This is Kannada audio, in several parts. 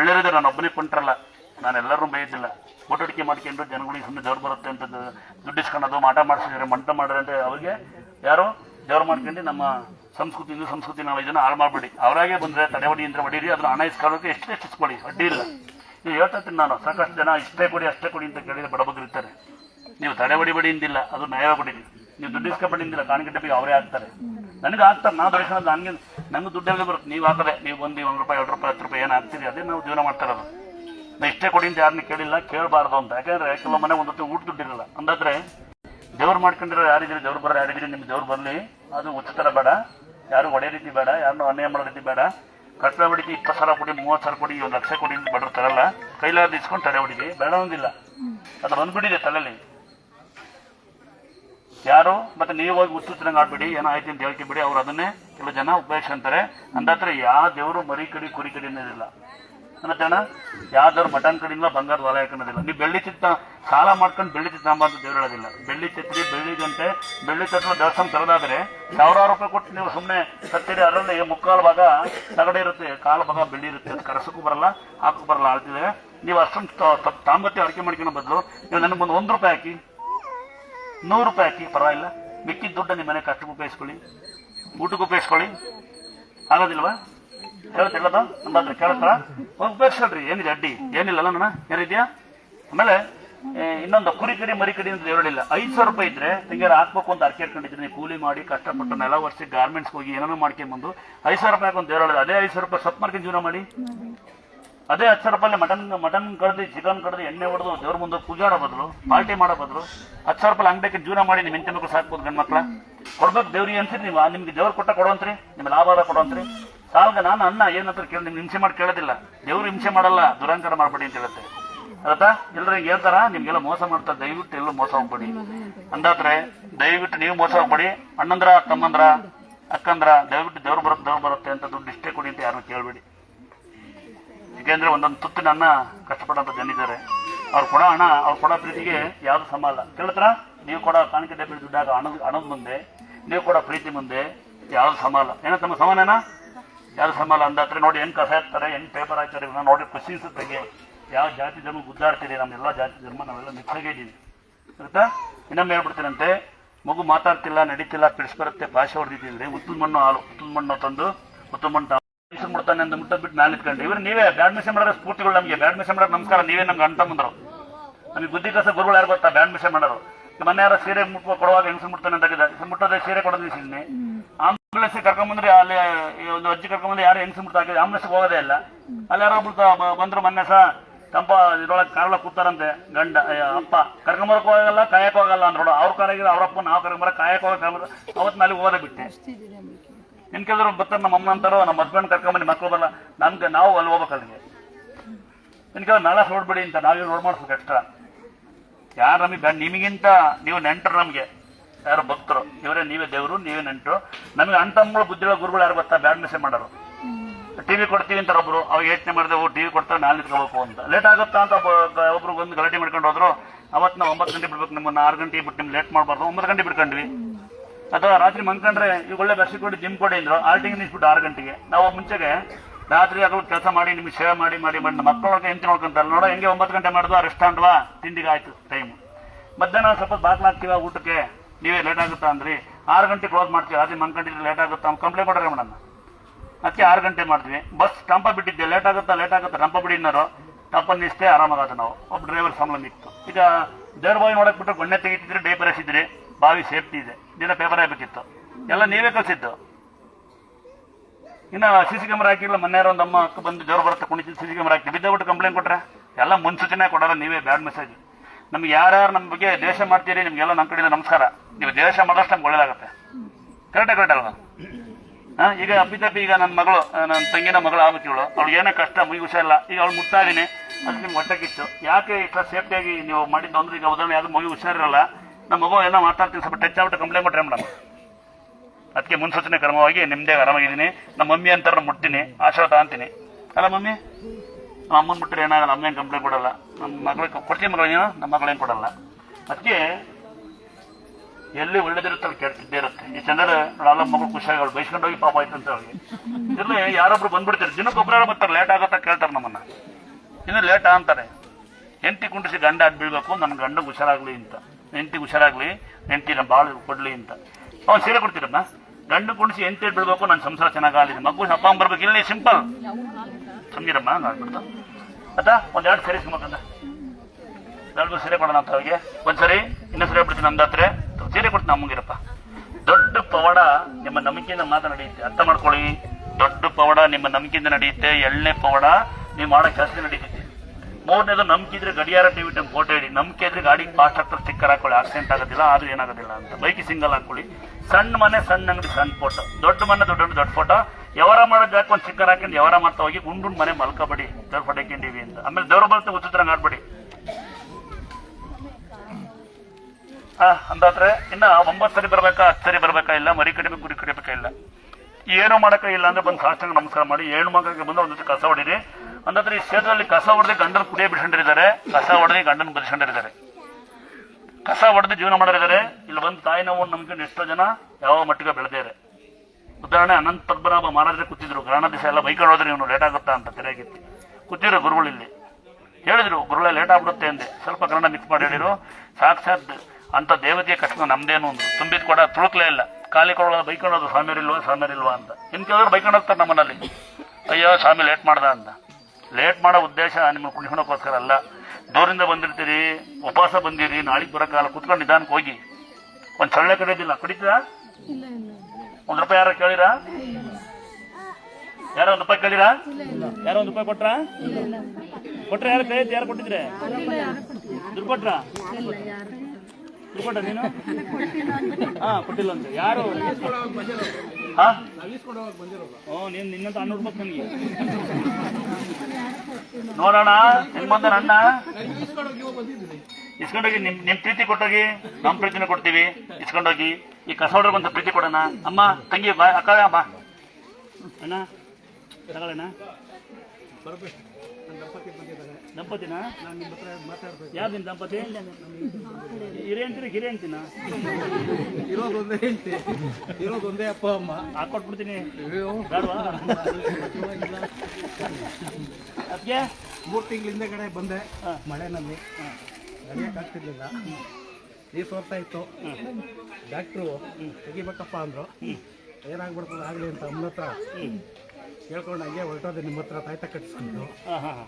ಒಳ್ಳೆಯರಿದೆ ನಾನು ಒಬ್ಬನೇ ಕೊಂಟ್ರಲ್ಲ. ನಾನು ಎಲ್ಲರೂ ಬೈದಿಲ್ಲ ಓಟಡಿಕೆ ಮಾಡ್ಕೊಂಡು ಜನಗಳಿಗೆ ಸುಮ್ಮನೆ ದೇವ್ರು ಬರುತ್ತೆ ಅಂತ ದುಡ್ಡು ಇಸ್ಕೊಳ್ಳೋದು ಮಾಟ ಮಾಡಿಸಿದ್ರೆ ಮಂಟ ಮಾಡಿದ್ರೆ ಅಂತ ಅವ್ರಿಗೆ ಯಾರು ದೇವ್ರು ಮಾಡ್ಕೊಂಡು ನಮ್ಮ ಸಂಸ್ಕೃತಿ, ಹಿಂದೂ ಸಂಸ್ಕೃತಿ ನಾವು ಇದನ್ನು ಹಾಳು ಮಾಡಬೇಡಿ. ಅವರಾಗೆ ಬಂದ್ರೆ ತಡೆವಡಿ ಅಂದ್ರೆ ಹೊಡೀರಿ, ಅದನ್ನು ಹಣ ಇಸ್ಕೊಳ್ಳೋಕೆ ಎಷ್ಟು ಇಸ್ಕೊಳ್ಳಿ ಅಡ್ಡಿ ಇಲ್ಲ. ನೀವು ಹೇಳ್ತೀನಿ ನಾನು, ಸಾಕಷ್ಟು ಜನ ಇಷ್ಟೇ ಕೊಡಿ, ಅಷ್ಟೇ ಕೊಡಿ ಅಂತ ಕೇಳಿದ್ರೆ ಬಡಬಗ್ರಿರ್ತಾರೆ ನೀವು ತಡೆ ಹೊಡಿಬೇಡಿ ಇಂದಿಲ್ಲ ಅದು ನ್ಯಾಯ ಕೊಡಿರಿ ನೀವು ದುಡ್ಡು ಇಸ್ಕೊಬೇಡಿಂದಿಲ್ಲ ಕಾಣಿಕಟ್ಟೆ ಅವರೇ ಹಾಕ್ತಾರೆ ನನಗೆ ಹಾಕ್ತಾರೆ ನಾವು ದರ್ಶನ ನನಗೆ ನಂಗೆ ದುಡ್ಡೆಲ್ಲ ಬರುತ್ತೆ. ನೀವು ಹಾಕದೆ, ನೀವು ಬಂದು ಒಂದು ರೂಪಾಯಿ, ಎರಡು ರೂಪಾಯಿ, ಹತ್ತು ರೂಪಾಯಿ ಏನು ಹಾಕ್ತೀರಿ, ಅದೇ ನಾವು ಜೀವನ ಮಾಡ್ತಾ ಇರೋದು. ನಾ ಇಷ್ಟೇ ಕೊಡಿ ಅಂತ ಯಾರನ್ನ ಕೇಳಿಲ್ಲ, ಕೇಳಬಾರ್ದು ಅಂತ. ಯಾಕಂದ್ರೆ ಕೆಲವು ಮನೆ ಒಂದು ಹೊತ್ತು ಊಟ ದುಡ್ಡಿರಲ್ಲ. ಅಂದಾದ್ರೆ ದೇವ್ರು ಮಾಡ್ಕೊಂಡಿರೋ ಯಾರಿದ್ದೀರಿ, ದೇವ್ರು ಬರೋ ಯಾರಿದ್ದೀರಿ ನಿಮ್ಗೆ ದೇವ್ರು ಬರಲಿ. ಅದು ಉಚಿತರ ಬೇಡ. ಯಾರು ಒಡೆ ರೀತಿ ಬೇಡ ಯಾರನ್ನೂ ಅನ್ಯಾಯ ಮಾಡೋ ರೀತಿ ಬೇಡ. ಕಟ್ಟಡ ಹೊಡಿತಿ ಇಪ್ಪತ್ತು ಸಾವಿರ ಕೊಡಿ, ಮೂವತ್ತು ಸಾವಿರ ಕೊಡಿ, ಒಂದು ಲಕ್ಷ ಕೊಡಿ ಅಂತ ಬಡ್ರು ತರಲ್ಲ. ಕೈಲಾದ ಇಸ್ಕೊಂಡು ತಡೆ ಹೊಡಿದಿ ಬೇಡ ಒಂದಿಲ್ಲ ಅದು ಬಂದ್ಬಿಟ್ಟಿದೆ ತಲೆಯಲ್ಲಿ ಯಾರು? ಮತ್ತೆ ನೀವು ಹೋಗಿ ಹುಚ್ಚುಚ್ಚರಂಗೆ ಆಡ್ಬಿಡಿ ಏನಾಯ್ತು ಅಂತ ಅಂತ ಹೇಳ್ಕೊಬಿಡಿ, ಅವ್ರು ಅದನ್ನೇ ಕೆಲವು ಜನ ಉಪಯೋಗಿಸ್ಕೊಂತಾರೆ ಅಂದಾತ್ರ ಯಾವ ದೇವರು ಮರಿ ಕಡಿ, ಕುರಿ ಕಡಿ ಅನ್ನೋದಿಲ್ಲ. ಅನ್ನತ್ತೇಣ ಯಾವ್ದಾರು ಮಟನ್ ಕಡಿಲ್ಲ ಬಂಗಾರದ ವಲಯ ಅನ್ನೋದಿಲ್ಲ. ನೀವು ಬೆಳ್ಳಿ ಚಿತ್ತ, ಸಾಲ ಮಾಡ್ಕೊಂಡು ಬೆಳ್ಳಿ ಚಿತ್ತಾಂಬ ಅಂತ ದೇವ್ರು ಹೇಳೋದಿಲ್ಲ. ಬೆಳ್ಳಿ ಚಿತ್ರಿ ಬೆಳ್ಳಿ ಗಂಟೆ ಬೆಳ್ಳಿ ತತ್ವ ದೇವಸ್ಥಾನ ತರದಾದ್ರೆ ಸಾವಿರಾರು ರೂಪಾಯಿ ಕೊಟ್ಟು ನೀವು ಸುಮ್ಮನೆ ಸತ್ತಿರಿ, ಅದರಲ್ಲಿ ಮುಕ್ಕಾಲು ಭಾಗ ತಗಡೆ ಇರುತ್ತೆ, ಕಾಲು ಭಾಗ ಬೆಳ್ಳಿ ಇರುತ್ತೆ. ಅದು ಕರಸಕ್ಕೂ ಬರಲ್ಲ, ಹಾಕಕ್ಕೂ ಬರಲ್ಲ, ಆಳ್ತಿದೆ. ನೀವು ಅಷ್ಟೊಂದು ತಾಂಬತ್ತಿ ಅಡಿಕೆ ಮಾಡ್ಕೊಳೋ ಬದಲು ನೀವು ನನಗೆ ಒಂದು ಒಂದು ರೂಪಾಯಿ ಹಾಕಿ ನೂರು ರೂಪಾಯಿ ಹಾಕಿ, ಪರವಾಗಿಲ್ಲ. ಮಿಕ್ಕಿದ ದುಡ್ಡು ನಿಮ್ಮ ಮನೆ ಕಷ್ಟಕ್ಕೆ ಉಪಯೋಗಿಸ್ಕೊಳ್ಳಿ. ಊಟಕ್ಕೂ ಉಪಯೋಗಿಸ್ಕೊಳ್ಳಿ. ಆಗೋದಿಲ್ವಾ? ಕೇಳ್ತಿಲ್ಲದ ಅಂದಾದ್ರೆ ಕೇಳ್ತಾರ? ಉಪಯೋಗಿಸ್ಕೊಳ್ರಿ. ಏನಿದೆ ಅಡ್ಡಿ? ಏನಿಲ್ಲಲ್ಲ ನನ್ನ ಏನಿದೆಯಾ? ಆಮೇಲೆ ಇನ್ನೊಂದು ಕುರಿ ಕಡಿ, ಮರಿ ಕಡಿ ಅಂತ ಹೇಳಿಲ್ಲ ಐದು ಸಾವಿರ ರೂಪಾಯಿ ಇದ್ರೆ ತಿಂಗಾರ ಹಾಕ್ಬೇಕು ಅಂತ ಅರ್ಕೆ ಇಟ್ಕೊಂಡಿದ್ರೆ ನೀವು ಕೂಲಿ ಮಾಡಿ ಕಷ್ಟಪಟ್ಟು ನೆಲ ವರ್ಷ ಗಾರ್ಮೆಂಟ್ಸ್ ಹೋಗಿ ಏನೇನೋ ಮಾಡ್ಕೊಂಡ್ಬಂದು ಐದು ಸಾವಿರ ರೂಪಾಯಿ ಹಾಕೊಂಡು ಹೇಳೋದು ಅದೇ ಐದು ಸಾವಿರ ರೂಪಾಯಿ ಸತ್ ಮಾಡ್ಕೊಂಡು ಜೀವನ ಮಾಡಿ. ಅದೇ ಹತ್ತು ರೂಪಾಯಿ ಮಟನ್ ಮಟನ್ ಕಡ್ದು ಚಿಕನ್ ಕಡ್ದು, ಎಣ್ಣೆ ಹೊಡೆದು, ದೇವ್ರ ಮುಂದೆ ಪೂಜಾರ ಬದಲು, ಪಾರ್ಟಿ ಮಾಡೋ ಬದಲು ಹತ್ತು ಸಾವಿರ ರೂಪಾಯಿ ಅಂಗಡಿಗೆ ಜೀವನ ಮಾಡಿ ನಿಮ್ಮ ಹೆಂಡತಿ ಮಕ್ಕಳು ಸಾಕ್ಬೋದು ಗಂಡು ಮಕ್ಕಳ ಕೊಡ್ಬೇಕು ದೇವ್ರಿಗೆ ಅನ್ಸಿದ್ರೆ ನೀವು. ನಿಮ್ಗೆ ದೇವ್ರು ಕೊಟ್ಟ ಕೊಡುವಂತ್ರಿ ನಿಮ್ಮ ಲಾಭ ಕೊಡುವಂತ್ರಿ ಸಾಲ್ಗ ನಾನು ಅನ್ನ ಏನಂತ ಕೇಳಿ ನಿಮ್ಗೆ ಹಿಂಸೆ ಮಾಡಿ ಕೇಳೋದಿಲ್ಲ. ದೇವ್ರು ಹಿಂಸೆ ಮಾಡಲ್ಲ, ದುರಂಕಾರ ಮಾಡಬೇಡಿ ಅಂತ ಹೇಳುತ್ತೆ. ಆಯ್ತಾ ಎಲ್ಲರಿಗೆ ಹೇಳ್ತಾರ? ನಿಮ್ಗೆಲ್ಲ ಮೋಸ ಮಾಡ್ತಾರೆ. ದಯವಿಟ್ಟು ಎಲ್ಲೂ ಮೋಸ ಹೋಗ್ಬೇಡಿ. ಅಂದಾದ್ರೆ, ದಯವಿಟ್ಟು ನೀವು ಮೋಸ ಹೋಗ್ಬೇಡಿ. ಅಣ್ಣಂದ್ರ, ತಮ್ಮಂದ್ರ, ಅಕ್ಕಂದ್ರ, ದಯವಿಟ್ಟು ದೇವ್ರು ಬರುತ್ತೆ ದೇವ್ರು ಬರುತ್ತೆ ಅಂತ ದುಡ್ಡು ಇಷ್ಟೇ ಕೊಡಿ ಅಂತ ಯಾರು ಕೇಳಬೇಡಿ. ಯಾಕೆಂದ್ರೆ ಒಂದೊಂದು ತುತ್ತು ನನ್ನ ಕಷ್ಟಪಟ್ಟಂತ ಜನಿದ್ದಾರೆ ಅವ್ರು ಕೊಡೋ ಹಣ, ಅವ್ರು ಕೊಡೋ ಪ್ರೀತಿಗೆ ಯಾವ್ದು ಸಮ ಅಲ್ಲ ಕೇಳತ್ರ? ನೀವು ಕೊಡೋ ಕಾಣಿಕೆ ಡೆಬಿಟ್ ದುಡ್ಡಾಗ ಹಣದ ಹಣದ ಮುಂದೆ, ನೀವು ಕೊಡೋ ಪ್ರೀತಿ ಮುಂದೆ ಯಾವ್ದು ಸಮ ಅಲ್ಲ ಏನೋ ತಮ್ಮ ಸಮಾನೇನಾ? ಯಾವ್ದು ಸಮ ಅಲ್ಲ ಅಂದಾದ್ರೆ ನೋಡಿ ಹೆಂಗ್ ಕಸ ಹಾಕ್ತಾರೆ ಹೆಂಗ್ ಪೇಪರ್ ಹಾಕ್ತಾರೆ ಇವನ್ನ ನೋಡಿ ಖುಷಿ ಅನ್ಸುತ್ತೆ ಯಾವ ಜಾತಿ ಧರ್ಮ ಗುದ್ದಾಡ್ತೀರಿ ನಮ್ಮೆಲ್ಲ ಜಾತಿ ಧರ್ಮ ನಾವೆಲ್ಲ ಮಿಕ್ಸ್ ಗೊತ್ತಾ ಆಯ್ತಾ? ಇನ್ನೊಮ್ಮೆ ಹೇಳ್ಬಿಡ್ತೀನಂತೆ. ಮಗು ಮಾತಾಡ್ತಿಲ್ಲ, ನಡೀತಿಲ್ಲ ಪಿಡಿಸ್ ಬರುತ್ತೆ ಭಾಷೆ ಹೊಡೆದಿದ್ದೀವಿ ಉತ್ತಮ ಮಣ್ಣು ಹಾಲು ಉತ್ತಮ ಮಣ್ಣು ತಂದು ಉತ್ತಮ ಮಣ್ಣು ಮಿಷನ್ ಮುಡ್ತಾನೆ ಅಂತ ಮುಟ್ಟದ್ ಬಿಟ್ಟು ನಾನು ಇಟ್ಕೊಂಡು ಇವ್ರು ನೀವೇ ಬ್ಯಾಡ್ಮಿಷನ್ ಮಾಡೋರು ಸ್ಫೂರ್ತಿಗಳು ನಮಗೆ. ಬ್ಯಾಡ್ಮಿಷನ್ ಮಾಡೋರು ನಮಸ್ಕಾರ, ನೀವೇ ನಮ್ಗೆ ಅಂತ ಬಂದರು ನಮಗೆ ಬುದ್ಧಿ ಕಸ ಗುರುಗಳು ಯಾರು ಗೊತ್ತಾ? ಬ್ಯಾಡ್ಮಿಷನ್ ಮಾಡೋರು. ಮೊನ್ನೆ ಸೀರೆ ಮುಟ್ಕೊ ಕೊಡುವಾಗ ಹೆಂಗಸು ಮುಟ್ತಾನೆ ಅಂತ ಮುಟ್ಟೋದೇ ಸೀರೆ ಕೊಡೋದು ನಿಲ್ಸಿದ್ನಿ ಆಂಬುಲೆನ್ಸ್ ಕರ್ಕೊಂಬಂದ್ರೆ ಅಲ್ಲಿ ಒಂದು ಅಜ್ಜಿ ಕರ್ಕೊಂಬಂದ್ರೆ ಯಾರು ಹೆಂಗಸು ಮುಟ್ಟ ಹಾಕಿದ್ರೆ? ಆಂಬುಲೆನ್ಸ್ ಹೋಗೋದೇ ಇಲ್ಲ. ಅಲ್ಲಿ ಯಾರೋ ಒಬ್ರು ತ- ಬ- ಬಂದ್ರು ಮೊನ್ನೆ ಸಹ. ತಂಪ ಇದ್ರೊಳಗೆ ಕಾರೊಳ ಕೂತಾರಂತೆ, ಗಂಡ ಅಪ್ಪ. ಕರ್ಕೊಂಬರಕ್ ಹೋಗಲ್ಲ ಕಾಯಕ್ ಹೋಗಲ್ಲ ಅಂದ್ರೋಡು ಅವ್ರ ಕಾರಾಗಿರೋ ಅವ್ರಪ್ಪ ನಾವು ಕರ್ಕೊಂಬರ ಕಾಯಕ್ ಹೋಗಕ್ಕೆ ಅವತ್ತು ನಾಲ್ಕು ಹೋಗೋದೇ ಬಿಟ್ಟೆ. ನಿನ್ ಕೆಲವರು ಬರ್ತಾರೆ ನಮ್ಮ ಅಮ್ಮ ಅಂತಾರೋ ನಮ್ಮ ಹಸ್ಬೆಂಡ್ ಕರ್ಕೊಂಬಂದು ಮಕ್ಕಳು ಬರಲ್ಲ. ನಮ್ಗೆ ನಾವು ಅಲ್ಲಿ ಹೋಗ್ಬೇಕು ಅಲ್ಲಿಗೆ ನಿನ್ ಕೆಲವು ನಾಳೆ ನೋಡ್ಬೇಡಿ ಅಂತ ನಾವೇ ರೋಡ್ ಮಾಡ್ಬೇಕು ಎಕ್ಸ್ಟ್ರಾ ಯಾರು ನಮಗೆ ನಿಮಗಿಂತ ನೀವು ನೆಂಟರು ನಮಗೆ. ಯಾರು ಭಕ್ತರು. ಇವರೇ ನೀವೇ ದೇವರು, ನೀವೇ ನೆಂಟರು. ನಮಗೆ ಅಂತಮ್ಮಗಳು ಬುದ್ಧಿಗಳ ಗುರುಗಳು ಯಾರು ಗೊತ್ತಾ? ಬ್ಯಾಡ್ ಮೆಸೇಜ್ ಮಾಡೋರು. ಟಿವಿ ಕೊಡ್ತೀವಿ ಅಂತ ಒಬ್ರು. ಅವಾಗ ಯೋಚನೆ ಮಾಡಿದೆ, ಓ ಟಿವಿ ಕೊಡ್ತಾರೆ, ನಾಳೆ ನಿಂತ್ಕೋಬೇಕು ಅಂತ. ಲೇಟ್ ಆಗುತ್ತಾ ಅಂತ ಒಬ್ರು ಒಂದು ಗಲಾಟೆ ಮಾಡ್ಕೊಂಡು ಹೋದ್ರು. ಅವತ್ತು ನಾವು ಒಂಬತ್ತು ಗಂಟೆ ಬಿಡ್ಬೇಕು ನಿಮ್ಮನ್ನ, ಆರು ಗಂಟೆ ಬಿಟ್ಟು ನಿಮ್ಗೆ ಲೇಟ್ ಮಾಡಬಾರ್ದು. ಒಂಬತ್ತು ಗಂಟೆ ಬಿಡ್ಕೊಂಡ್ವಿ ಅಥವಾ ರಾತ್ರಿ ಮನ್ಕೊಂಡ್ರೆ ಈಗ ಒಳ್ಳೆ ಬೆಸ್ಟ್ ಕೊಡಿ ಜಿಮ್ ಕೊಡಿ ಅಂದ್ರು ಆಲ್ಟಿಂಗ್ ನಿಂತ್ಬಿಟ್ಟು ಆರು ಗಂಟೆಗೆ. ನಾವು ಮುಂಚೆಗೆ ರಾತ್ರಿ ಆಗಲು ಕೆಲಸ ಮಾಡಿ, ನಿಮ್ಗೆ ಸೇವೆ ಮಾಡಿ ಮಾಡಿ ಮಾಡಿ ಮಕ್ಕಳೊಳಗೆ ಹೆಂಗೆ ನೋಡ್ಕೊಂತಾರೆ. ನೋಡೋ, ಹೆಂಗೆ ಒಂಬತ್ತು ಗಂಟೆ ಮಾಡಿದ್ವಾ ರೆಸ್ಟೋರೆಂಟ್ವಾ ತಿಂಡಿಗೆ ಆಯ್ತು ಟೈಮ್ ಮಧ್ಯಾಹ್ನ ಸ್ವಲ್ಪ ಬಾಕ್ಲಾಗ್ತೀವ ಊಟಕ್ಕೆ? ನೀವೇ ಲೇಟ್ ಆಗುತ್ತಾ ಅಂದ್ರಿ? ಆರು ಗಂಟೆ ಕ್ಲೋಸ್ ಮಾಡ್ತೀವಿ. ರಾತ್ರಿ ಮನ್ಕೊಂಡಿದ್ರೆ ಲೇಟ್ ಆಗುತ್ತಾ? ಕಂಪ್ಲೇಂಟ್ ಕೊಡ್ರಿ ಮೇಡಮ್. ಅದಕ್ಕೆ ಆರು ಗಂಟೆ ಮಾಡ್ತೀವಿ. ಬಸ್ ಟಂಪ ಬಿಟ್ಟಿದ್ದೆ. ಲೇಟ್ ಆಗುತ್ತಾ ಲೇಟ್ ಆಗುತ್ತಾ? ಟಂಪ ಬಿಡಿನಾರು ಟಂಪ ಇಷ್ಟೇ ಆರಾಮಾಗುತ್ತೆ ನಾವು. ಒಬ್ಬ ಡ್ರೈವರ್ ಸಂಬಳ ಇತ್ತು. ಈಗ ದೇವ್ರ ಬಾಯಿ ನೋಡಕ್ ಬಿಟ್ಟು ಗೊಣ್ಣೆ ತೆಗಿತಿದ್ರೆ ಡೇ ಬರೆಸಿದ್ರಿ ಬಾವಿ ಸೇಫ್ಟಿ ಇದೆ. ದಿನ ಪೇಪರ್ ಆಗಬೇಕಿತ್ತು ಎಲ್ಲ ನೀವೇ ಕಳ್ಸಿದ್ದು. ಇನ್ನು ಸಿ ಸಿ ಕ್ಯಾಮ್ರಾ ಹಾಕಿಲ್ಲ ಮೊನ್ನೆ ಒಂದು ಅಮ್ಮ ಅಕ್ಕ ಬಂದು ಜ್ವರ ಬರುತ್ತೆ ಕುಣಿಸಿ ಸಿ ಸಿ ಕ್ಯಾಮ್ರಾ ಹಾಕಿ ಬಿದ್ದಬಿಟ್ಟು ಕಂಪ್ಲೇಂಟ್ ಕೊಟ್ಟರೆ ಎಲ್ಲ ಮುನ್ಸೂಚನೆ ಕೊಡೋಲ್ಲ ನೀವೇ ಬ್ಯಾಡ್ ಮೆಸೇಜ್ ನಮ್ಗೆ ಯಾರ್ಯಾರು ನಮ್ಮ ಬಗ್ಗೆ ದೇಶ ಮಾಡ್ತೀರಿ ನಿಮಗೆಲ್ಲ ನಮ್ಮ ಕಡೆಯಿಂದ ನಮಸ್ಕಾರ. ನೀವು ದೇಶ ಮಾಡೋಷ್ಟು ನಮ್ಗೆ ಒಳ್ಳೇದಾಗುತ್ತೆ. ಕರೆಕ್ಟ್ ಕರೆಕ್ಟ್ ಅಲ್ವಾ? ಹಾ, ಈಗ ಅಪ್ಪಿತಪ್ಪಿ ಈಗ ನನ್ನ ಮಗಳು ನನ್ನ ತಂಗಿನ ಮಗಳು ಆಗುತ್ತಿವಳು. ಅವ್ಳಿಗೆ ಏನೇ ಕಷ್ಟ ಮುಗಿ ಹುಷಾರಿಲ್ಲ. ಈಗ ಅವ್ಳು ಮುಟ್ಟಾಗಿನಿ ಅದು ನಿಮ್ಗೆ ಹೊಟ್ಟೆಕಿತ್ತು ಯಾಕೆ ಇಷ್ಟ ಸೇಫ್ಟಿಯಾಗಿ ನೀವು ಮಾಡಿದ್ದು ಅಂದ್ರೆ ಈಗ ಉದಾಹರಣೆ ಯಾವುದು ಮುಗಿ ಹುಷಾರಿರಲ್ಲ. ನಮ್ಮ ಮಗು ಏನೋ ಮಾತಾಡ್ತೀನಿ, ಸ್ವಲ್ಪ ಟಚ್ ಆಗ್ಬಿಟ್ಟು ಕಂಪ್ಲೇಂಟ್ ಕೊಟ್ರೆ ಮೇಡಮ್. ಅದಕ್ಕೆ ಮುನ್ಸೂಚನೆ ಕ್ರಮವಾಗಿ ನಿಮ್ಮದೇ ಆರಾಮಾಗಿದ್ದೀನಿ. ನಮ್ಮ ಮಮ್ಮಿ ಅಂತಾರ ಮುಟ್ತೀನಿ. ಆಶೀರ್ವಾದ ಅಂತೀನಿ. ಅಲ್ಲ ಮಮ್ಮಿ, ನಮ್ಮ ಅಮ್ಮನ ಮುಟ್ಟರೆ ಏನಾಗಲ್ಲ ಅಮ್ಮ ಏನು ಕಂಪ್ಲೇಂಟ್ ಕೊಡಲ್ಲ. ನಮ್ಮ ಮಗಳಿಗೆ ಕೊಡ್ತೀನಿ ಮಗಳೇನು ನಮ್ಮ ಮಗಳೇನು ಕೊಡಲ್ಲ. ಅದಕ್ಕೆ ಎಲ್ಲಿ ಒಳ್ಳೇದಿರುತ್ತೆ ಅಲ್ಲಿ ಕೆಡ್ತಿದ್ದೇ ಇರುತ್ತೆ. ಈ ಚಂದ್ರ ನಾಳೆ ಮಗಳು ಖುಷಿಯಾಗಿ ಬೈಸ್ಕೊಂಡು ಹೋಗಿ ಪಾಪ ಆಯ್ತು ಅಂತ ಅವ್ರಿಗೆ ಇರ್ಲಿ ಯಾರೊಬ್ರು ಬಂದ್ಬಿಡ್ತಾರೆ. ದಿನಕ್ಕೊಬ್ಬರ ಬರ್ತಾರೆ. ಲೇಟ್ ಆಗುತ್ತಾ ಕೇಳ್ತಾರೆ ನಮ್ಮನ್ನ. ಇನ್ನು ಲೇಟ್ ಅಂತಾರೆ. ಹೆಂಟಿ ಕುಂಡಿಸಿ ಗಂಡ ಬೀಳ್ಬೇಕು. ನನ್ನ ಗಂಡ ಹುಷಾರಾಗ್ಲಿ ಅಂತ. ಹೆಂಡತಿಗೆ ಹುಷಾರಾಗ್ಲಿ, ಹೆಂಡತಿ ನಮ್ಮ ಬಾಳು ಕೊಡ್ಲಿ ಅಂತ. ಅವ್ನು ಸೀರೆ ಕೊಡ್ತೀರಮ್ಮ? ಗಂಡು ಕುಣಿಸಿ ಎಂತ ಅಡ್ ಬೀಳ್ಬೇಕು ನನ್ನ ಸಂಸಾರ ಚೆನ್ನಾಗಾಗಲಿ ಮಗು ಅಪ್ಪ ಅಮ್ಮ ಬರ್ಬೇಕು. ಇಲ್ಲಿ ಸಿಂಪಲ್ ಸಮೀರಮ್ಮ ಆಗ್ಬಿಡ್ತು. ಆಯ್ತಾ? ಒಂದೆರಡು ಸೀರೆ ಸಿಗ್ಬೇಕಂದ ಎರಡು ಸೀರೆ ಕೊಡೋಣ ಅಂತ ಅವ್ರಿಗೆ. ಒಂದ್ಸರಿ ಇನ್ನೊಂದು ಸೀರೆ ಬಿಡ್ತೀನಿ ನಮ್ದು ಹತ್ರ. ಸೀರೆ ಕೊಡ್ತೀನಿ ಮುಂಗಿರಪ್ಪ ದೊಡ್ಡ ಪವಾಡ ನಿಮ್ಮ ನಂಬಿಕೆಯಿಂದ ಮಾತ್ರ ನಡೆಯುತ್ತೆ. ಅರ್ಥ ಮಾಡ್ಕೊಳ್ಳಿ. ದೊಡ್ಡ ಪವಾಡ ನಿಮ್ಮ ನಂಬಿಕೆಯಿಂದ ನಡೆಯುತ್ತೆ. ಎಳ್ಳೆ ಪವಾಡ ನೀವು ಮಾಡೋ ಕೆಲಸ ನಡೀತೈತಿ ಮೂರನೇದು ನಂಬಿಕೆ ಇದ್ರೆ ಗಡಿಯಾರ ಟಿವಿ ಟೈಮ್ ಫೋಟೋ ಇಡಿ ನಂಬಿಕೆ ಇದ್ರೆ ಗಾಡಿ ಫಾಸ್ಟ್ ಹಾಕ್ತಾರೆ ಸ್ಟಿಕ್ಕರ್ ಹಾಕೊಳ್ಳಿ ಆಕ್ಸಿಡೆಂಟ್ ಆಗೋದಿಲ್ಲ, ಆದ್ರೂ ಏನಾಗೋದಿಲ್ಲ ಅಂತ. ಬೈಕ್ ಸಿಂಗಲ್ ಹಾಕೊಳ್ಳಿ. ಸಣ್ಣ ಮನೆ, ಸಣ್ಣ ಅಂಗಡಿ, ಸಣ್ಣ ಫೋಟೋ ದೊಡ್ಡ ಮನೆ, ದೊಡ್ಡ ದೊಡ್ಡ ಫೋಟೋ ಯಾವಾರ ಮಾಡೋದು ಯಾಕೆ ಒಂದು ಸ್ಟಿಕ್ಕರ್ ಹಾಕೊಂಡು ಯಾವಾರ ಮಾಡ್ತಾ ಹೋಗಿ ಗುಂಡು ಮನೆ ಮಲ್ಕೋಬೇಡಿ, ದೇವ್ರ ಫೋಟೋ ಹಾಕೊಂಡಿವಿ ಅಂತ. ಆಮೇಲೆ ದೇವ್ರ ಬರುತ್ತೆ ಉಚಿತರಂಗೆ ಆಡ್ಬೇಡಿ ಅಂದಾದ್ರೆ, ಇನ್ನ ಒಂಬತ್ತು ಸರಿ ಬರ್ಬೇಕಾ, ಹತ್ತು ಸರಿ ಬರ್ಬೇಕಾ ಇಲ್ಲ, ಮರಿ ಕಡಿಮೆ, ಗುರಿ ಕಡಿಬೇಕಾ ಇಲ್ಲ? ಏನು ಮಾಡಕ ಇಲ್ಲ ಅಂದ್ರೆ ಬಂದು ಸಾಷ್ಟಾಂಗ ನಮಸ್ಕಾರ ಮಾಡಿ, ಏಳು ಮಗಕ್ಕೆ ಬಂದು ಒಂದ್ ಜೊತೆ ಕಸ ಹೊಡೀರಿ. ಅಂದ್ರೆ ಈ ಕ್ಷೇತ್ರದಲ್ಲಿ ಕಸ ಹೊಡೆದು ಗಂಡನ ಕುಡಿಯ ಬಿಡ್ಕೊಂಡಿದ್ದಾರೆ. ಕಸ ಹೊಡೆದು ಗಂಡನ ಬದಿಸ್ಕೊಂಡಿದ್ದಾರೆ ಕಸ ಹೊಡೆದು ಜೀವನ ಮಾಡಿದ್ದಾರೆ. ಇಲ್ಲಿ ಬಂದು ತಾಯಿ ನೋವು ನಂಬ್ಕೊಂಡು ಎಷ್ಟೋ ಜನ ಯಾವ ಮಟ್ಟಿಗೆ ಬೆಳೆದಿದ್ದಾರೆ ಉದಾಹರಣೆ, ಅನಂತ ಪದ್ಮನಾಭ ಮಹಾರಾಜರೇ ಕೂತಿದ್ರು. ಗ್ರಹಣ ದಿವಸ ಎಲ್ಲ ಬೈಕೊಂಡು ಹೋದ್ರೆ ಇವನು ಲೇಟ್ ಆಗುತ್ತಾ ಅಂತ ತೆರೆಯಾಗಿತ್ತು ಕೂತಿದ್ರು ಗುರುಗಳು ಇಲ್ಲಿ. ಹೇಳಿದ್ರು, ಗುರುಗಳೇ ಲೇಟ್ ಆಗ್ಬಿಡುತ್ತೆ ಅಂದೆ. ಸ್ವಲ್ಪ ಗ್ರಹಣ ಮಿಕ್ಸ್ ಮಾಡಿ ಹೇಳಿರು. ಸಾಕ್ಷಾತ್ ಅಂತ ದೇವತೆಯ ಕಷ್ಟ ನಮ್ದೇನು ತುಂಬಿದ್ ಕೂಡ ತುಳುಕ್ಲೇ ಇಲ್ಲ. ಖಾಲಿ ಕೊಡೋದು ಬೈಕೊಂಡೋದು ಸ್ವಾಮಿಯರಿಲ್ವಾ ಸ್ವಾಮಿಯರಿಲ್ವಾ ಅಂತ. ಇನ್ ಕೆಲವರು ಬೈಕೊಂಡು ಹೋಗ್ತಾರೆ ನಮ್ಮನಲ್ಲಿ ಅಯ್ಯೋ ಸ್ವಾಮಿ ಲೇಟ್ ಮಾಡ್ದ ಅಂತ. ಲೇಟ್ ಮಾಡೋ ಉದ್ದೇಶ ನಿಮ್ಮ ಕುಣಿಸ್ಕೊಳಕ್ಕೋಸ್ಕರ ಅಲ್ಲ. ದೂರಿಂದ ಬಂದಿರ್ತೀರಿ ಉಪವಾಸ ಬಂದಿರಿ ನಾಳೆಗೆ ಬರೋಕ್ಕಾಗಲ್ಲ ಕುತ್ಕೊಂಡು ನಿಧಾನಕ್ಕೆ ಹೋಗಿ. ಒಂದು ಸೊಳ್ಳೆ ಕಡಿಯೋದಿಲ್ಲ ಕುಡಿತೀರಾ? ಒಂದು ರೂಪಾಯಿ ಯಾರ ಕೇಳಿರಾ? ಯಾರೋ ಒಂದು ರೂಪಾಯಿ ಕೇಳಿರಾ? ಯಾರೋ ಒಂದು ರೂಪಾಯಿ ಕೊಟ್ರಾ? ಕೊಟ್ರೆ ಯಾರು ಕೈ ಯಾರು ಕೊಟ್ಟಿದ್ರೆ? ದುಡ್ಡು ಕೊಟ್ರಾ? ಕೊಟ್ಟ ನೀನು? ಹಾ ಕೊಟ್ಟಿಲ್ಲ ಅಂತ. ಯಾರು? ಹಾ? ಓ ನೀನ್ ನಿನ್ನಂತ ಅಣ್ಣ ಹುಡ್ಬೇಕು ನನಗೆ ನೋಡೋಣ ನಿನ್ ಬಂದ ಅಣ್ಣ ಇಸ್ಕೊಂಡೋಗಿ ನಿಮ್ ನಿಮ್ ಪ್ರೀತಿ ಕೊಟ್ಟೋಗಿ ನಮ್ ಪ್ರೀತಿನ ಕೊಡ್ತೀವಿ. ಇಸ್ಕೊಂಡೋಗಿ ಈ ಕಸೋಡ್ರಿಗೆ ಒಂದು ಪ್ರೀತಿ ಕೊಡೋಣ. ಅಮ್ಮ ತಂಗಿ ಬಾ ಅಕ್ಕ ಬಾ ಅಣ್ಣ ತಗೊಳ್ಳೋಣ. ದಂಪತಿನ? ಯಾರು ನಿಮ್ ದಂಪತಿ ಹಿರಿಯ ಅಂತೀರಿ ಗಿರಿ ಅಂತೀನ ಇರೋದೊಂದೇ ಹೆಂಡತಿ ಇರೋದೊಂದೇ ಅಪ್ಪ ಅಮ್ಮ. ಹಾಕೊಟ್ಬಿಡ್ತೀನಿ ಅದಕ್ಕೆ ಮೂರು ತಿಂಗಳಿಂದ ಕಡೆ ಬಂದೆ. ಮಳೆನಲ್ಲಿ. ನಡೆಯೋಕ್ಕಾಗ್ತಿರ್ಲಿಲ್ಲ ನೀರು ಸೋರ್ತಾ ಇತ್ತು. ಡಾಕ್ಟ್ರು ತೆಗಿಬೇಕಪ್ಪ ಅಂದರು. ಏನಾಗ್ಬಿಡ್ತದೆ ಆಗಲಿ ಅಂತ ಅಮ್ಮನ ಹತ್ರ ಕೇಳ್ಕೊಂಡು ಹಂಗೆ ಹೊರಟೋದೆ ನಿಮ್ಮ ಹತ್ರ ತಾಯ್ತ ಕಟ್ಟಿಸ್ಕೊಂಡು. ಹಾಂ ಹಾಂ.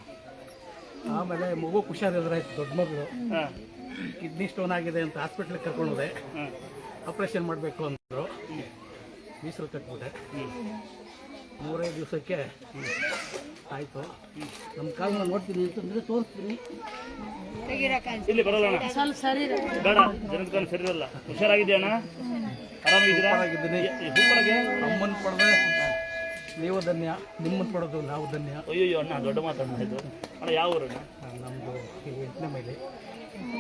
ಆಮೇಲೆ ಮಗು ಹುಷಾರಿದ್ರಾಯ್ತು ದೊಡ್ಡ ಮಗಳು. ಕಿಡ್ನಿ ಸ್ಟೋನ್ ಆಗಿದೆ ಅಂತ ಹಾಸ್ಪಿಟ್ಲಿಗೆ ಕರ್ಕೊಂಡು ಹೋದೆ ಹಾಂ. ಆಪ್ರೇಷನ್ ಮಾಡಬೇಕು ಅಂದರು. ಮೀಸಲು ಕಟ್ಬಿಟ್ಟೆ. ಮೂರೇ ದಿವಸಕ್ಕೆ ಆಯಿತು. ನಮ್ಮ ಕಾಲನ್ನ ನೋಡ್ತೀನಿ ಅಂತಂದರೆ ತೋರಿಸ್ತೀನಿ. ಇಲ್ಲಿ ಬರಲ್ಲ ಸ್ವಲ್ಪ ಸರಿ ಬೇಡ ಜನದ ಕಾಲ ಸರಿ ಇರಲ್ಲ. ಹುಷಾರಾಗಿದೆಯಣ್ಣ ಆರಾಮಾಗಿದ್ದೀರಾ? ಆಗಿದ್ದೀನಿ ಸೂಪರಾಗಿ ಅಮ್ಮನ ಪಡೆದೆ ನೀವು ಧನ್ಯ ನಿಮ್ಮ ಪಡೋದು ನಾವು ಧನ್ಯ ಅಯ್ಯೋ ಅಣ್ಣ ದೊಡ್ಡ ಮಾತಾಡಿದ್ದು ಅಣ್ಣ ಯಾವ ಊರಣ್ಣ? ನಮ್ಮದು ಎಂಟನೇ ಮೇಲೆ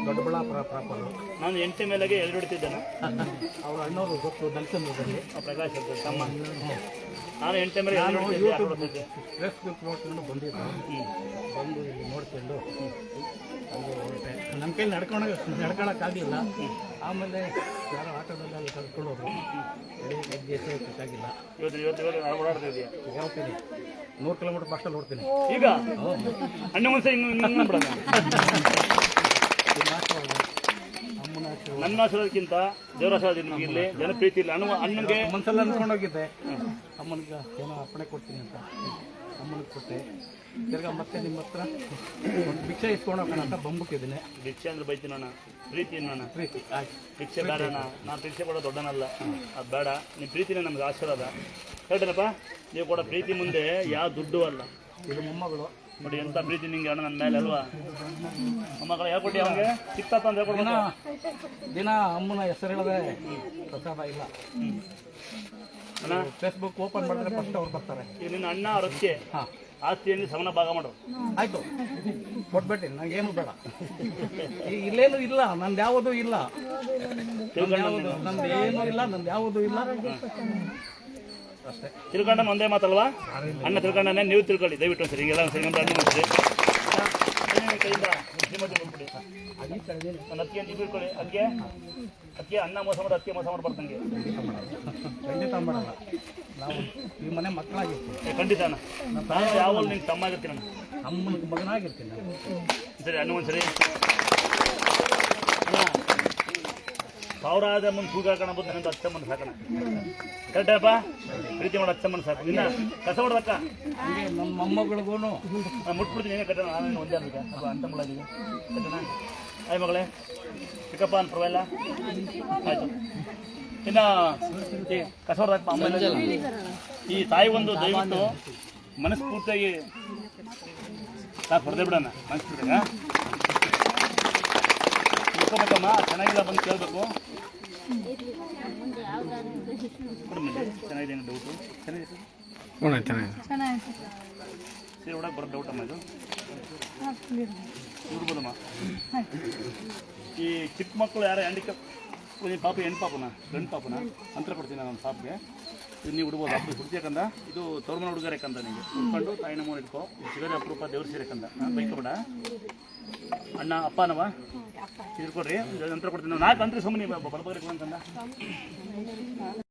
ದೊಡ್ಡಬಳ್ಳಾಪುರ ಪ್ರಾಪರು ನಾನು ಎಂಟನೇ ಮೇಲೆಗೆ ಎಲ್ಲಿ ಹಿಡ್ತಿದ್ದೇನೆ? ಅವ್ರ ಅಣ್ಣವರು ಗೊತ್ತು ದಲಿತಂದ್ರದಲ್ಲಿ ಪ್ರಕಾಶ್ ಅಂತ ತಮ್ಮ. ನಾನು ಎಂಟನೇ ಮೇಲೆ ನಾನು ಫೇಸ್ಬುಕ್ ನೋಡ್ಕೊಂಡು ಬಂದಿದ್ದೆ. ಬಂದು ಇಲ್ಲಿ ನೋಡ್ಕೊಂಡು ನಮ್ಮ ಕೈಲಿ ನಡ್ಕೊಂಡು ನಡ್ಕೊಳಕ್ಕಾಗಲಿಲ್ಲ ಆಮೇಲೆ ಯಾರೋ ಆಟೋದಲ್ಲಿ ಅಲ್ಲಿ ಕರ್ಕೊಂಡು ಹೋದ್ರು. ಹೆಜ್ಜೆ ಎತ್ತೋಕ್ಕಾಗಿಲ್ಲ ಇವತ್ತು ಇವತ್ತು ಇವತ್ತು ನಾನು ಓಡಾಡ್ತಾ ಇದೆಯಾ ಹೋಗ್ತೀನಿ ನೂರು ಕಿಲೋಮೀಟರ್ ಫಾಸ್ಟಲ್ಲಿ ಓಡ್ತೀನಿ. ಈಗ? ಅಣ್ಣ ಮನಸ್ಸೆ ಇನ್ನು ಬಿಡೋಣ ಆಶೀರ್ವಾದ ಅಮ್ಮನ ಆಶೀರ್ವಾದ ನನ್ನ ಆಶೀರ್ವಾದಕ್ಕಿಂತ ದೇವರ ಆಶೀರ್ವಾದ ನಿಮಗೆ ಇಲ್ಲಿ. ಜನಪ್ರೀತಿ ಇಲ್ಲ. ಅಣ್ಣ ಅಣ್ಣನಿಗೆ ಮನಸ್ಸಲ್ಲಿ ಅನ್ಕೊಂಡು ಹೋಗಿದ್ದೆ. ಅಮ್ಮನಿಗೆ ಏನೋ ಅರ್ಪಣೆ ಕೊಡ್ತೀನಿ ಅಂತ. ಅಮ್ಮನಿಗೆ ಕೊಟ್ಟೆ ತಿರ್ಗ ಮತ್ತೆ ನಿಮ್ಮ ಹತ್ರ ಒಂದು ಭಿಕ್ಷೆ ಇಸ್ಕೊಂಡು ಹೋಗೋಣ ಅಂತ ಬಂದ್ಬಿಟ್ಟಿದ್ದೀನಿ ಭಿಕ್ಷೆ ಅಂದ್ರೆ ಬೈತೀನಿ ಅಣ್ಣ. ಪ್ರೀತಿ ಅಣ್ಣ ಪ್ರೀತಿ. ಆಯ್ತು. ಭಿಕ್ಷೆ ಬೇಡ ಅಣ್ಣ. ನಾನು ಭಿಕ್ಷೆ ಕೊಡೋ ದೊಡ್ಡನಲ್ಲ. ಅದು ಬೇಡ. ನಿಮ್ಮ ಪ್ರೀತಿನೇ ನಮ್ಗೆ ಆಶೀರ್ವಾದ. ಹೇಳ್ರಪ್ಪ ನೀವು ಕೊಡೋ ಪ್ರೀತಿ ಮುಂದೆ ಯಾವ ದುಡ್ಡು ಅಲ್ಲ. ಇದು ಮೊಮ್ಮಗಳು. ನೋಡಿ ಎಂತ ಪ್ರೀತಿ ನಿಂಗೆ ಅಣ್ಣ ನನ್ನ ಮೇಲೆ ಅಲ್ವಾ? ಮೊಮ್ಮಗಳು ಹೇಳ್ಕೊಟ್ಟಿ ಅವ್ನಿಗೆ? ಸಿಕ್ತಪ್ಪ ಅಂತ ದಿನ ಹೇಳ್ಕೊಡ್ಬೇಕು. ದಿನ ಅಮ್ಮನ ಹೆಸರು ಹೇಳದೆ ಪ್ರಸಾದ ಇಲ್ಲ. ಫೇಸ್ಬುಕ್ ಓಪನ್ ಮಾಡಿದ್ರೆ ಫಸ್ಟ್ ಅವ್ರು ಬರ್ತಾರೆ. ನಿನ್ನ ಅಣ್ಣ ಅವ್ರ ಅತ್ತಿಗೆ ಹಾಂ ಆಸ್ತಿಯಲ್ಲಿ ಸಮನ ಭಾಗ ಮಾಡು. ಆಯ್ತು. ಕೊಟ್ಬಿಟ್ಟಿನಿ ನಂಗೇನು ಬೇಡ. ಈ ಇಲ್ಲೇನು ಇಲ್ಲ ನಂದು ಯಾವುದು ಇಲ್ಲ. ನಂದು ಏನು ನಂದು. ಏನೂ ಇಲ್ಲ ನಂದು ಯಾವುದು ಇಲ್ಲ. ಅಷ್ಟೇ ತಿಳ್ಕೊಂಡ ಒಂದೇ ಮಾತಲ್ವಾ? ಅಣ್ಣ ತಿಳ್ಕೊಂಡೇ ನೀವು ತಿಳ್ಕೊಳ್ಳಿ ದಯವಿಟ್ಟು ಸರಿ ಹಿಂಗೆಲ್ಲ ಸರಿ ಒಂದ್ಸರಿ ಏನೇನು ಕೈಯಿಂದ ಶ್ರೀಮತಿ ಬಂದ್ಬಿಡಿ ಅದೇ ಕಳೆದೇನೆ ನನ್ನ ಅತ್ತಿಗೆ ಅಂತ ಇಬ್ಬರು ಇಟ್ಕೊಳ್ಳಿ. ಅದಕ್ಕೆ ಅದಕ್ಕೆ ಅನ್ನ ಮೋಸ ಮಾಡಿ ಅತ್ತಿಗೆ ಮೋಸ ಮಾಡಿ ಬರ್ತಂಗೆ ಖಂಡಿತ ಮಾಡಲ್ಲ ನಾವು ಈ ಮನೆ ಮಕ್ಕಳಾಗಿರ್ತೀವಿ. ಏ, ಖಂಡಿತ ಅಣ್ಣ. ನಾನು ಯಾವಾಗ ನಿಂಗೆ ತಮ್ಮ ಆಗಿರ್ತೀನಿ ಅಣ್ಣ. ಅಮ್ಮನ ಮಗನಾಗಿರ್ತೀನಿ. ನಾನು ಸರಿ ಅನ್ನ ಒಂದ್ಸರಿ. ಅಣ್ಣ ಸಾವಿರಾದ ಮುಂದೆ ತೂಗಾಕಣ ಬಂದು ನಂದು ಅಚ್ಚಮ್ಮನ ಸಾಕಣ ಕರೆಕ್ಟಪ್ಪ ಪ್ರೀತಿ ಮಾಡೋ ಅಚ್ಚಮ್ಮನ ಸಾಕು. ಇನ್ನ ಕಸ ಹೊಡ್ದಕ್ಕ ನಮ್ಮ ಮೊಮ್ಮಗಳಿಗೂ ನಾನು ಮುಟ್ಬಿಡ್ತೀನಿ ಏನೇ ಕಟ್ಟಣ ನಾನು ಒಂದೇ ಅಂತ ಅಂತ ಮುಳಾಗಿದೆ ಕಟ್ಟಣ ಆಯ್ ಮಗಳೇ ಪಿಕಪ್ಪ ಅಂತ ಪರವಾಗಿಲ್ಲ. ಆಯಿತು. ಇನ್ನ ಈ ಕಸ ಹೊಡ್ದಕ್ಕ ಆಮೇಲೆ ಈ ತಾಯಿ ಒಂದು ದಯವಿಟ್ಟು ಮನಸ್ಫೂರ್ತಿಯಾಗಿ ಸಾಕು ಹೊಡೆದೇ ಬಿಡೋಣ ಮನಸ್ಫೂರ್ತಿಯಾಗ ತಿಳ್ಕೊಬೇಕಮ್ಮ ಚೆನ್ನಾಗಿಲ್ಲ ಬಂದು ಕೇಳಬೇಕು. ಚೆನ್ನಾಗಿದೆ. ಡೌಟು ಚೆನ್ನಾಗಿದೆ. ಚೆನ್ನಾಗಿದೆ ಸರಿ ಒಳಗೆ ಬರೋ ಡೌಟಮ್ಮ ಅಮ್ಮ ಇದು? ನೋಡ್ಬೋದಮ್ಮ ಈ ಚಿಕ್ಕ ಮಕ್ಕಳು ಯಾರು ಹ್ಯಾಂಡಿಕ್ಯಾಪ್ ಪಾಪ ಹೆಣ್ಣು ಪಾಪನ? ಗಂಡು ಪಾಪನ? ಅಂತರ ಕೊಡ್ತೀನಿ ನಾನು ಪಾಪಗೆ ಇದು ನೀವು ಉಡ್ಬೋದು ಅಪ್ಪ ಹುಡ್ತೀಯಕಂದ ಇದು ತೋರ್ಮನ ಹುಡುಗರೇಕಂದ ನಿಮಗೆ ಹುಡ್ಕೊಂಡು ತಾಯಿನ ಮೂರು ಇಟ್ಕೋ ಸಿಗೋದೇ ಅಪರೂಪ ದೇವ್ರ ಸೇರಕಂದ ನಾನು ಬೈಕ್ ಬೇಡ ಅಣ್ಣ ಅಪ್ಪನವ? ಇದು ಕೊಡ್ರಿ. ನಂತರ ಕೊಡ್ತೀನಿ. ನಾಲ್ಕು ಅಂತ್ರಿ ಸುಮ್ಮನೆ ಬಡಬಗ್ರಿ ಕಂದ.